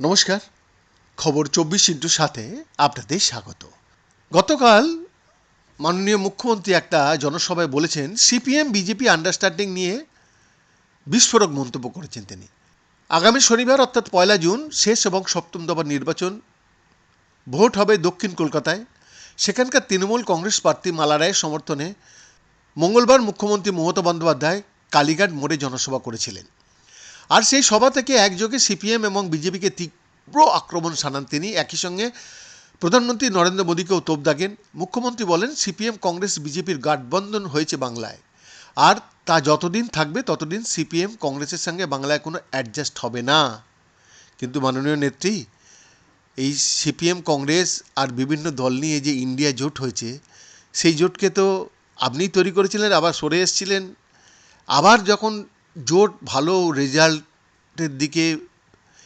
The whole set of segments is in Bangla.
নমস্কার। খবর চব্বিশ ইন্টুর সাথে আপনাদের স্বাগত। গতকাল মাননীয় মুখ্যমন্ত্রী একটা জনসভায় বলেছেন, সিপিএম, বিজেপি আন্ডারস্ট্যান্ডিং নিয়ে বিস্ফোরক মন্তব্য করেছেন তিনি। আগামী শনিবার, অর্থাৎ পয়লা জুন, শেষ এবং সপ্তম দফার নির্বাচন। ভোট হবে দক্ষিণ কলকাতায়। সেখানকার তৃণমূল কংগ্রেস প্রার্থী মালা রায়ের সমর্থনে মঙ্গলবার মুখ্যমন্ত্রী মমতা বন্দ্যোপাধ্যায় কালীঘাট মোড়ে জনসভা করেছিলেন। আর সেই সভা থেকে একযোগে সিপিএম এবং বিজেপিকে তীব্র আক্রমণ শানান তিনি একই সঙ্গে প্রধানমন্ত্রী নরেন্দ্র মোদীকেও তোপ দাগেন। মুখ্যমন্ত্রী বলেন, সিপিএম, কংগ্রেস, বিজেপির গাঠবন্ধন হয়েছে বাংলায়। আর তা যতদিন থাকবে ততদিন সিপিএম, কংগ্রেসের সঙ্গে বাংলায় কোনো অ্যাডজাস্ট হবে না। কিন্তু মাননীয় নেত্রী, এই সিপিএম, কংগ্রেস আর বিভিন্ন দল নিয়ে যে ইন্ডিয়া জোট হয়েছে, সেই জোটকে তো আপনিই তৈরি করেছিলেন, আবার সরে এসেছিলেন। আবার যখন জোট ভালো রেজাল্টের দিকে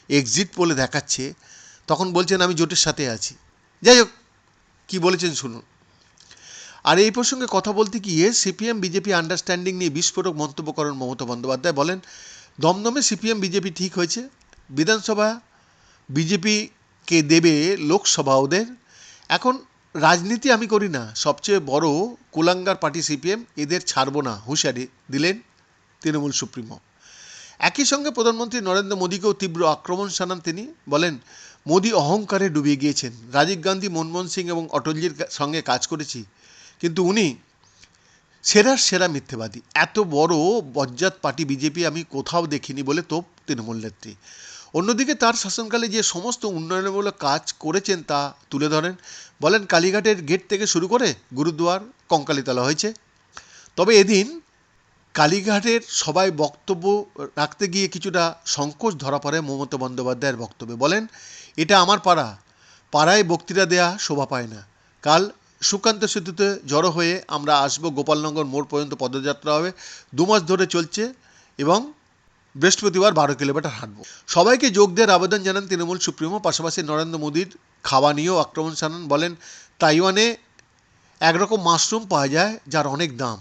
এক্সিট বলে দেখাচ্ছে, তখন বলছেন আমি জোটের সাথে আছি। যাই হোক, কী বলেছেন শুনুন। আর এই প্রসঙ্গে কথা বলতে গিয়ে সিপিএম, বিজেপি আন্ডারস্ট্যান্ডিং নিয়ে বিস্ফোরক মন্তব্য করেন মমতা বন্দ্যোপাধ্যায়। বলেন, দমদমে সিপিএম, বিজেপি ঠিক হয়েছে, বিধানসভা বিজেপিকে দেবে লোকসভা ওদের। এখন রাজনীতি আমি করি না, সবচেয়ে বড় কুলাঙ্গার পার্টি সিপিএম, এদের ছাড়বো না, হুঁশিয়ারি দিলেন তৃণমূল সুপ্রিমো। একই সঙ্গে প্রধানমন্ত্রী নরেন্দ্র মোদীকেও তীব্র আক্রমণ শানান তিনি। বলেন, মোদী অহংকারে ডুবে গিয়েছেন। রাজীব গান্ধী, মনমোহন সিং এবং অটলজির সঙ্গে কাজ করেছি। কিন্তু উনি সেরার সেরা মিথ্যেবাদী। এত বড় বজ্জাত পার্টি বিজেপি আমি কোথাও দেখিনি বলে তোপ তৃণমূল নেত্রী। অন্যদিকে তার শাসনকালে যে সমস্ত উন্নয়নমূলক কাজ করেছেন তা তুলে ধরেন। বলেন, কালীঘাটের গেট থেকে শুরু করে গুরুদুয়ার কঙ্কালিতলা হয়েছে। তবে এদিন কালীঘাটের সবাই বক্তব্য রাখতে গিয়ে কিছুটা সংকোচ ধরা পড়ে মমতা বন্দ্যোপাধ্যায়ের বক্তব্যে। বলেন, এটা আমার পাড়া। পাড়ায় বক্তৃতা দেয়া শোভা পায় না। কাল সুকান্ত সেতুতে জড়ো হয়ে আমরা আসব গোপালনগর মোড় পর্যন্ত পদযাত্রা হবে। দু মাস ধরে চলছে এবং বৃহস্পতিবার বারো কিলোমিটার হাঁটব। সবাইকে যোগ দেওয়ার আবেদন জানান তৃণমূল সুপ্রিমো, পাশাপাশি নরেন্দ্র মোদীর খাওয়া নিয়েও আক্রমণ শানান বলেন, তাইওয়ানে একরকম মাশরুম পাওয়া যায় যার অনেক দাম।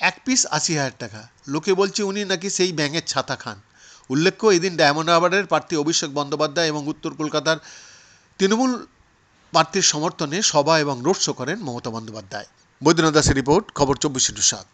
এক পিস আশি হাজার টাকা। লোকে বলছে উনি নাকি সেই ব্যাঙের ছাতা খান। উল্লেখ্য, এদিন ডায়মন্ড হারবারের প্রার্থী অভিষেক বন্দ্যোপাধ্যায় এবং উত্তর কলকাতার তৃণমূল প্রার্থীর সমর্থনে সভা এবং রোড শো করেন মমতা বন্দ্যোপাধ্যায়। বৈদ্যনাথ দাসের রিপোর্ট, খবর চব্বিশ সাত।